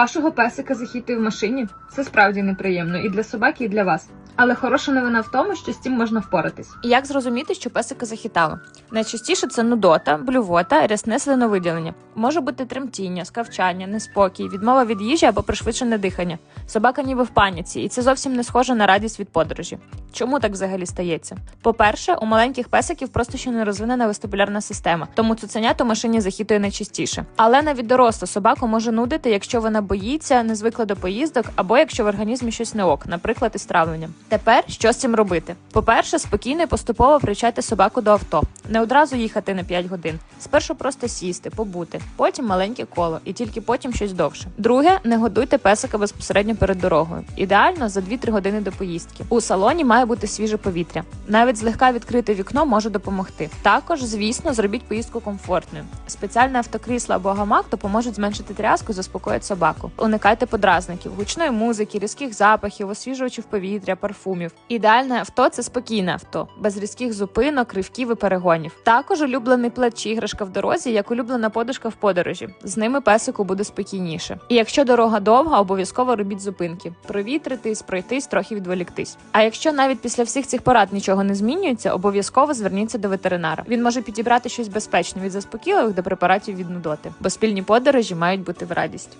Вашого песика захіти в машині це справді неприємно і для собаки, і для вас. Але хороша новина в тому, що з цим можна впоратись. І як зрозуміти, що песика захитало? Найчастіше це нудота, блювота, рясне слиновиділення. Може бути тремтіння, скавчання, неспокій, відмова від їжі або пришвидшене дихання. Собака ніби в паніці, і це зовсім не схоже на радість від подорожі. Чому так взагалі стається? По-перше, у маленьких песиків просто ще не розвинена вестибулярна система, тому цуценят у машині захитує найчастіше. Але навіть доросла собаку може нудити, якщо вона боїться, не звикла до поїздок, або якщо в організмі щось не ок, наприклад, із травленням. Тепер що з цим робити? По-перше, спокійно і поступово привчати собаку до авто, не одразу їхати на 5 годин. Спершу просто сісти, побути, потім маленьке коло, і тільки потім щось довше. Друге, не годуйте песика безпосередньо перед дорогою. Ідеально за 2-3 години до поїздки. У салоні має бути свіже повітря. Навіть злегка відкрите вікно може допомогти. Також, звісно, зробіть поїздку комфортною. Спеціальне автокрісло або гамак допоможуть зменшити тряску і заспокоїть собаку. Уникайте подразників, гучної музики, різких запахів, освіжувачів повітря, парфумів. Ідеальне авто це спокійне авто, без різких зупинок, ривків і перегонів. Також улюблений плед чи іграшка в дорозі, як улюблена подушка в подорожі. З ними песику буде спокійніше. І якщо дорога довга, обов'язково робіть зупинки, провітритись, пройтись, трохи відволіктись. А якщо навіть після всіх цих порад нічого не змінюється, обов'язково зверніться до ветеринара. Він може підібрати щось безпечне від заспокійливих до препаратів від нудоти, бо спільні подорожі мають бути в радість.